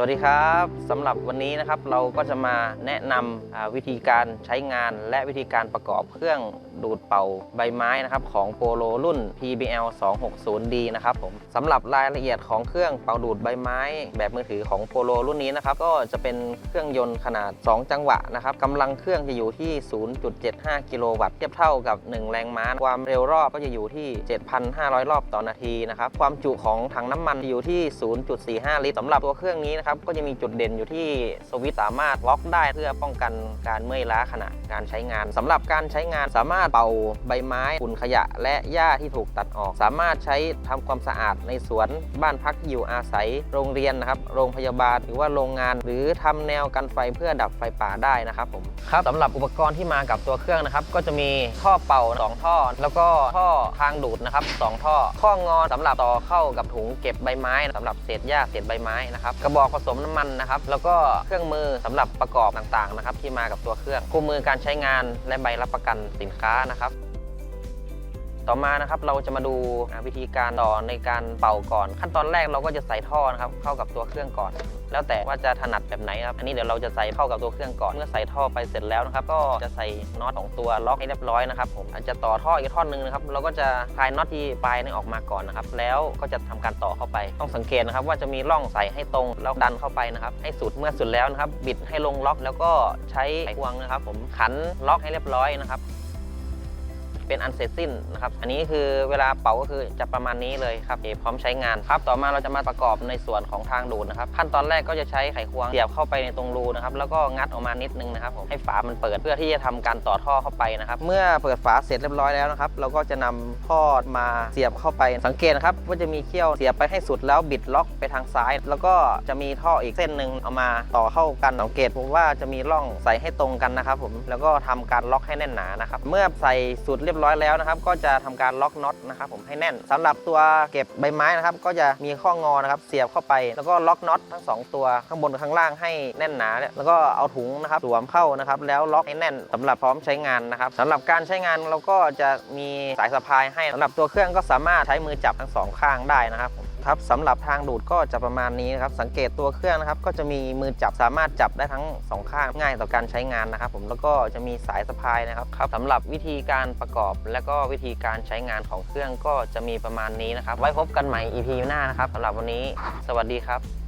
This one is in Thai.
สวัสดีครับสำหรับวันนี้นะครับเราก็จะมาแนะนำวิธีการใช้งานและวิธีการประกอบเครื่องดูดเป่าใบไม้นะครับของโปโลรุ่น PBL 260D นะครับผมสำหรับรายละเอียดของเครื่องเป่าดูดใบไม้ แบบมือถือของโปโลรุ่นนี้นะครับก็จะเป็นเครื่องยนต์ขนาด 2 จังหวะนะครับกำลังเครื่องจะอยู่ที่ 0.75 กิโลวัตต์เทียบเท่ากับ 1 แรงม้า ความเร็วรอบก็จะอยู่ที่ 7,500 รอบต่อนาทีนะครับความจุของถังน้ำมันอยู่ที่ 0.45 ลิตรสำหรับตัวเครื่องนี้นะครับก็จะมีจุดเด่นอยู่ที่สวิตสามารถล็อกได้เพื่อป้องกันการเมื่อยล้าขณะการใช้งานสำหรับการใช้งานสามารถเป่าใบไม้ฝุ่นขยะ และหญ้าที่ถูกตัดออก สามารถใช้ทำความสะอาดในสวนบ้านพักอยู่อาศัยโรงเรียนนะครับโรงพยาบาลหรือว่าโรงงาน หรือทำแนวกันไฟเพื่อดับไฟป่าได้นะครับผมครับสำหรับอุปกรณ์ที่มากับตัวเครื่องนะครับก็จะมีท่อเป่า 2 ท่อ แล้วก็ท่อทางดูดนะครับสองท่อข้องอนสำหรับต่อเข้ากับถุงเก็บใบไม้สำหรับเศษหญ้าเศษใบไม้นะครับกระบอกผสมน้ำมันนะครับ แล้วก็เครื่องมือสำหรับประกอบต่างๆนะครับที่มากับตัวเครื่องคู่มือการใช้งานและใบรับประกันสินค้านะครับ ต่อมานะครับเราจะมาดูวิธีการต่อในการเป่าก่อน ขั้นตอนแรกเราก็จะใส่ท่อนะครับเข้ากับตัวเครื่องก่อน แล้วแต่ว่าจะถนัดแบบไหนครับอันนี้เดี๋ยวเราจะใส่เข้ากับตัวเครื่องก่อนเมื่อใส่ท่อไปเสร็จแล้วนะครับก็จะใส่น็อตของตัวล็อกให้เรียบร้อยนะครับผมอาจจะต่อท่ออีกท่อนหนึงนะครับเราก็จะคลายน็อตที่ปลายนี้ออกมาก่อนนะครับแล้วก็จะทำการต่อเข้าไป ต้องสังเกตนะครับว่าจะมีร่องใส่ให้ตรงแล้วดันเข้าไปนะครับให้สุดเมื่อสุดแล้วนะครับบิดให้ลงล็อกแล้วก็ใช้ไขควงนะครับ ผมขันล็อกให้เรียบร้อยนะครับ เป็นอันเสร็จสิ้นนะครับอันนี้คือเวลาเป่าก็คือจะประมาณนี้เลยครับพร้อมใช้งานครับต่อมาเราจะมาประกอบในส่วนของทางดูดนะครับขั้นตอนแรกก็จะใช้ไขควงเสียบเข้าไปในตรงรูนะครับแล้วก็งัดออกมานิดนึงนะครับผมให้ฝามันเปิดเพื่อที่จะทำการต่อท่อเข้าไปนะครับเมื่อเปิดฝาเสร็จเรียบร้อยแล้วนะครับเราก็จะนำท่อมาเสียบเข้าไปสังเกตนะครับว่าจะมีเขี้ยวเสียบไปให้สุดแล้วบิดล็อกไปทางซ้าย แล้วก็จะมีท่ออีกเส้นหนึ่งเอามาต่อเข้ากันสังเกตผมว่าจะมีร่องใส่ให้ตรงกันนะครับผมแล้วก็ทำการล็อกให้แน่นหนานะครับเมื่อใส่สุดเรียบร้อยแล้วนะครับ ก็จะทำการล็อกน็อตนะครับผมให้แน่นสำหรับตัวเก็บใบไม้นะครับ ก็จะมีข้องอนะครับเสียบเข้าไป แล้วก็ล็อกน็อตทั้งสองตัวข้างบนกับข้างล่างให้แน่นหนาแล้วก็เอาถุงนะครับสวมเข้านะครับแล้วล็อกให้แน่นสำหรับพร้อมใช้งานนะครับสำหรับการใช้งานเราก็จะมีสายสะพายให้สำหรับตัวเครื่องก็สามารถใช้มือจับทั้งสองข้างได้นะครับผม ครับสำหรับทางดูดก็จะประมาณนี้นะครับสังเกตตัวเครื่องนะครับ ก็จะมีมือจับสามารถจับได้ทั้งสองข้างง่ายต่อการใช้งานนะครับ ผมแล้วก็จะมีสายสะพายนะครับครับสำหรับวิธีการประกอบ และก็วิธีการใช้งานของเครื่องก็จะมีประมาณนี้นะครับ ไว้พบกันใหม่ EP หน้านะครับสำหรับวันนี้ สวัสดีครับ